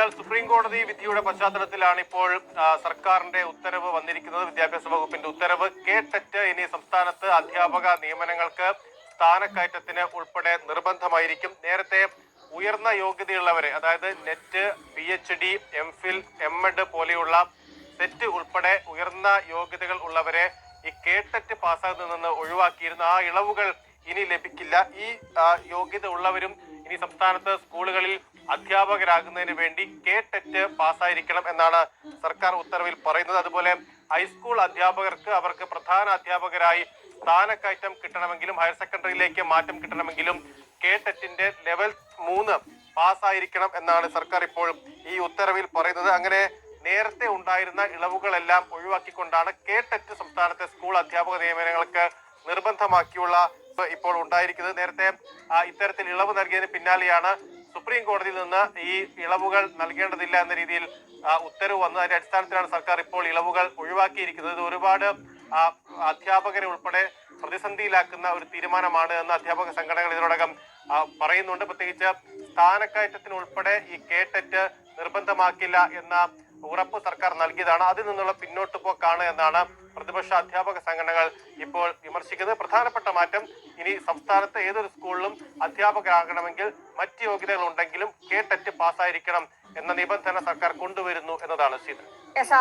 Sheetal supreme കോടതി വിധിയുടെ പശ്ചാത്തലത്തിലാണ് ഇപ്പോൾ സർക്കാരിന്റെ ഉത്തരവ് വന്നിരിക്കുന്നത്. വിദ്യാഭ്യാസ വകുപ്പിന്റെ ഉത്തരവ് കെ ടെറ്റ് ഇനി സംസ്ഥാനത്ത് അധ്യാപക നിയമനങ്ങൾക്ക് സ്ഥാനക്കയറ്റത്തിന് ഉൾപ്പെടെ നിർബന്ധമായിരിക്കും. നേരത്തെ ഉയർന്ന യോഗ്യതയുള്ളവരെ അതായത് NET P H D M Phil M Ed പോലെയുള്ള സെറ്റ് ഉൾപ്പെടെ ഉയർന്ന യോഗ്യതകൾ ഉള്ളവരെ ഈ കേട്ടറ്റ് പാസ്സാകുന്നതിൽ നിന്ന് ഒഴിവാക്കിയിരുന്ന ആ ഇളവുകൾ ഇനി ലഭിക്കില്ല. ഈ യോഗ്യത ഉള്ളവരും ഇനി സംസ്ഥാനത്ത് സ്കൂളുകളിൽ അധ്യാപകരാകുന്നതിന് വേണ്ടി കെ ടെറ്റ് പാസ്സായിരിക്കണം എന്നാണ് സർക്കാർ ഉത്തരവിൽ പറയുന്നത്. അതുപോലെ ഹൈസ്കൂൾ അധ്യാപകർക്ക് അവർക്ക് പ്രധാന അധ്യാപകരായി സ്ഥാനക്കയറ്റം കിട്ടണമെങ്കിലും ഹയർ സെക്കൻഡറിയിലേക്ക് മാറ്റം കിട്ടണമെങ്കിലും കെ ടെറ്റിന്റെ ലെവൽ മൂന്ന് പാസ്സായിരിക്കണം എന്നാണ് സർക്കാർ ഇപ്പോൾ ഈ ഉത്തരവിൽ പറയുന്നത്. അങ്ങനെ നേരത്തെ ഉണ്ടായിരുന്ന ഇളവുകളെല്ലാം ഒഴിവാക്കിക്കൊണ്ടാണ് കെ ടെറ്റ് സംസ്ഥാനത്തെ സ്കൂൾ അധ്യാപക നിയമനങ്ങൾക്ക് നിർബന്ധമാക്കിയുള്ള ഇപ്പോൾ ഉണ്ടായിരിക്കുന്നത്. നേരത്തെ ഇത്തരത്തിൽ ഇളവ് നൽകിയതിന് പിന്നാലെയാണ് സുപ്രീം കോടതിയിൽ നിന്ന് ഈ ഇളവുകൾ നൽകേണ്ടതില്ല എന്ന രീതിയിൽ ഉത്തരവ് വന്നു അതിന്റെ അടിസ്ഥാനത്തിലാണ് സർക്കാർ ഇപ്പോൾ ഇളവുകൾ ഒഴിവാക്കിയിരിക്കുന്നത്. ഒരുപാട് അധ്യാപകരെ ഉൾപ്പെടെ പ്രതിസന്ധിയിലാക്കുന്ന ഒരു തീരുമാനമാണ് എന്ന് അധ്യാപക സംഘടനകൾ ഇതിനോടകം പറയുന്നുണ്ട്. പ്രത്യേകിച്ച് സ്ഥാനക്കയറ്റത്തിന് ഉൾപ്പെടെ ഈ കേട്ടറ്റ് നിർബന്ധമാക്കില്ല എന്ന ഉറപ്പ് സർക്കാർ നൽകിയതാണ്. അതിൽ നിന്നുള്ള പിന്നോട്ട് പോക്കാണ് എന്നാണ് പ്രതിപക്ഷ അധ്യാപക സംഘടനകൾ ഇപ്പോൾ വിമർശിക്കുന്നത് പ്രധാനപ്പെട്ട മാറ്റം. ഇനി സംസ്ഥാനത്ത് ഏതൊരു സ്കൂളിലും അധ്യാപകരാകണമെങ്കിൽ മറ്റ് യോഗ്യതകൾ ഉണ്ടെങ്കിലും കേട്ടറ്റ് പാസ്സായിരിക്കണം എന്ന നിബന്ധന സർക്കാർ കൊണ്ടുവരുന്നു എന്നതാണ് ആ